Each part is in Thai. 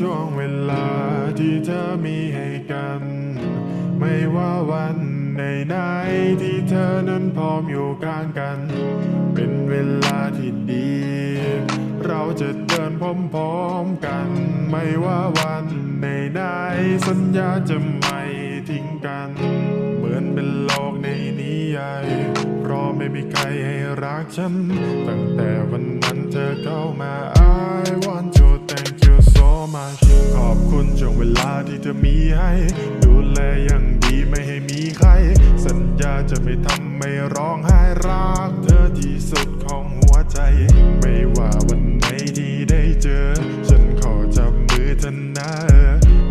ช่วงเวลาที่เธอมีให้กัน ไม่ว่าวันไหนไหนที่เธอนั้นพร้อมอยู่กลางกัน เป็นเวลาที่ดี เราจะเดินพร้อมๆกัน ไม่ว่าวันไหนไหนสัญญาจะไม่ทิ้งกัน เหมือนเป็นโลกในนิยายเพราะไม่มีใครให้รักฉัน ตั้งแต่วันนั้นเธอเข้ามา ให้ ดูแลอย่างดีไม่ให้มีใคร สัญญาจะไม่ทำไม่ร้องไห้รัก เธอที่สุดของหัวใจ ไม่ว่าวันไหนที่ได้เจอ ฉันขอจับมือเธอนะ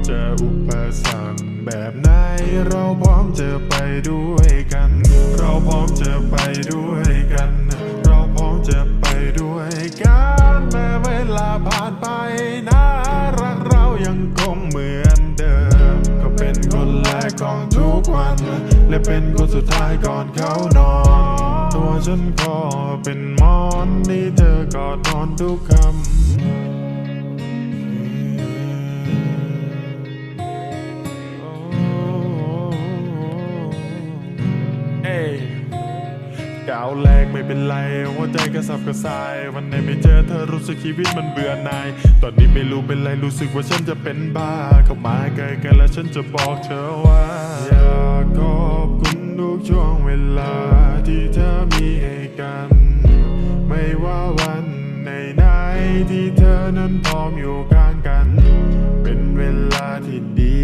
เจออุปสรรคแบบไหน เราพร้อมจะไปด้วยกัน เราพร้อมจะไปด้วยกัน กของทุกวัน และเป็นคนสุดท้ายก่อนเขานอน ตัวฉันก็เป็นหมอนที่เธอกอดนอนทุกคำ แรกไม่เป็นไรหัวใจกระสับกระส่าย วันไหนไม่เจอเธอรู้สึกชีวิตมันเบื่อหน่าย ตอนนี้ไม่รู้เป็นไรรู้สึกว่าฉันจะเป็นบ้าเข้ามาใกล้กันแล้วฉันจะบอกเธอว่า อยากขอบคุณทุกช่วงเวลาที่เธอมีให้กัน ไม่ว่าวันไหนไหนที่เธอนั้นพร้อมอยู่ข้างกัน เป็นเวลาที่ดี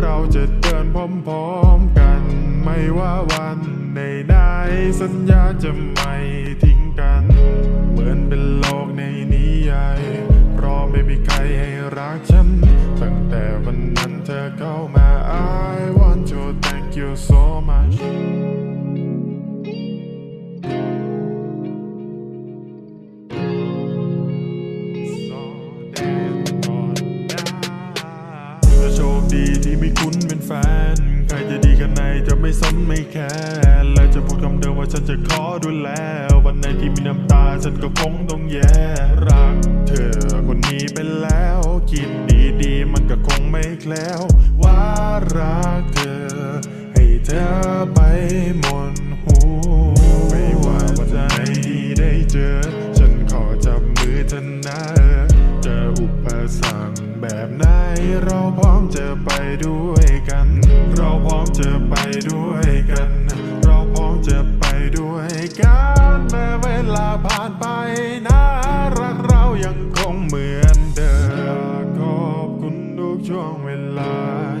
เราจะเดินพร้อมๆกัน ไม่ว่าวันไหนไหน สัญญาจะไม่ทิ้งกัน เหมือนเป็นโลกในนิยายเพราะไม่มีใครให้รักฉัน ตั้งแต่วันนั้นเธอเข้ามา I want to thank you so much โชคดีที่มีคุณเป็นแฟน ใครจะดีกันไหนจะไม่สนไม่แคร์ ฉันจะขอดูแล วันไหนที่มีน้ำตาฉันก็คงต้องแย่รักเธอคนนี้ไปแล้ว คิดดีๆมันก็คงไม่แคล้ว ว่ารักเธอ ให้เธอไปหมดหูไม่ว่าวันไหนที่ได้เจอ ฉันขอจับมือเธอนะเจออุปสรรคแบบไหนเราพร้อมจะไปด้วยกัน เราพร้อมจะไปด้วยกัน ทุกช่วงเวลา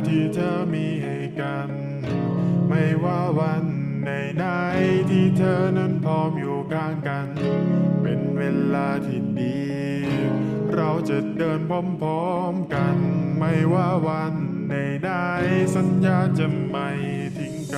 ที่เธอมีให้กัน ไม่ว่าวันไหนไหนที่เธอนั้นพร้อมอยู่ข้างกัน เป็นเวลาที่ดี เราจะเดินพร้อมๆกัน ไม่ว่าวันไหนไหนสัญญาจะไม่ทิ้งกัน